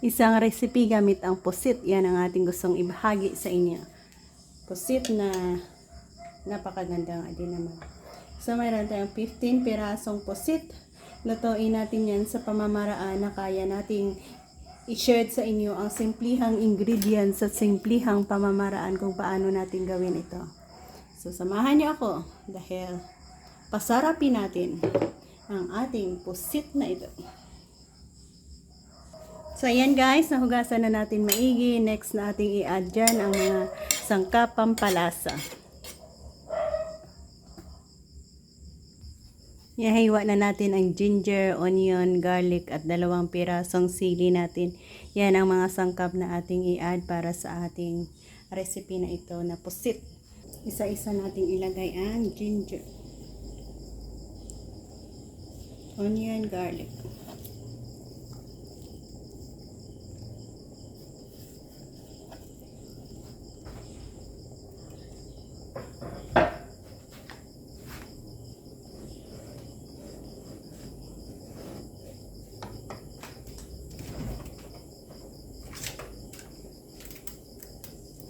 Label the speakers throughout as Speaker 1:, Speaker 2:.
Speaker 1: isang recipe gamit ang pusit. Yan ang ating gustong ibahagi sa inyo. Pusit na napakaganda nga din naman. So, mayroon tayong 15 pirasong pusit. Lutuin natin yan sa pamamaraan na kaya nating i-share sa inyo ang simplihang ingredients at simplihang pamamaraan kung paano natin gawin ito. So, samahan niyo ako dahil pasarapin natin ang ating pusit na ito. So, ayan guys, nahugasan na natin maigi. Next na ating i-add dyan ang mga sangkap pampalasa. Ihahiwa na natin ang ginger, onion, garlic at dalawang pirasong sili natin. Yan ang mga sangkap na ating i-add para sa ating recipe na ito na pusit. Isa-isa nating ilagay ang ginger, onion, garlic.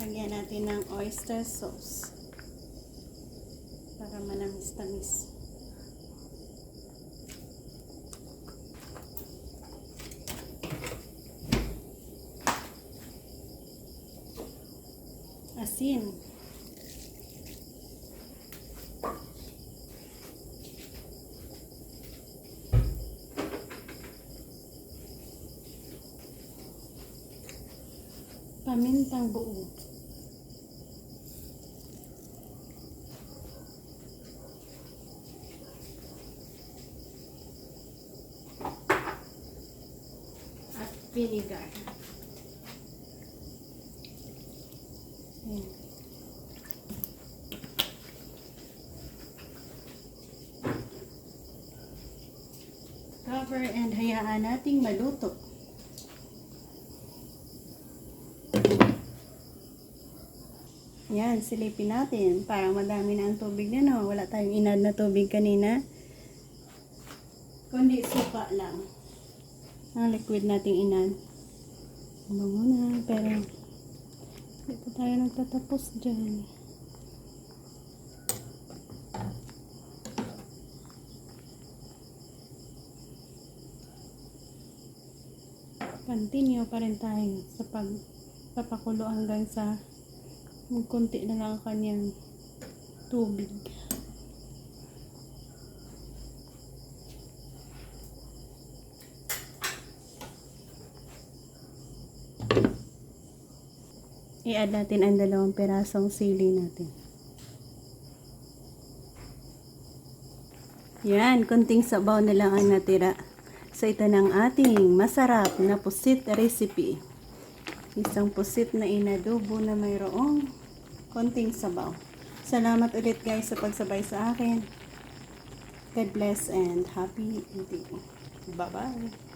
Speaker 1: Lagyan natin ng oyster sauce para manamis-tamis. Asin. Pamintang buo. at vinegar. Ayan. Cover and hayaan nating maluto. Yan, silipin natin. Parang madami na ang tubig na no. Wala tayong inad na tubig kanina. Kundi suka lang ang liquid nating inan. Bango na, pero hindi pa tayo nagtatapos dyan. Continue pa rin tayo sa pagpapakulo hanggang sa magkunti na lang ang kanyang tubig. I-add natin ang dalawang perasong sili natin. Yan, kunting sabaw na lang ang natira. So, ito ng ating masarap na pusit recipe. Isang pusit na inadobo na mayroong konting sabaw. Salamat ulit guys sa pagsabay sa akin. God bless and happy eating. Bye-bye.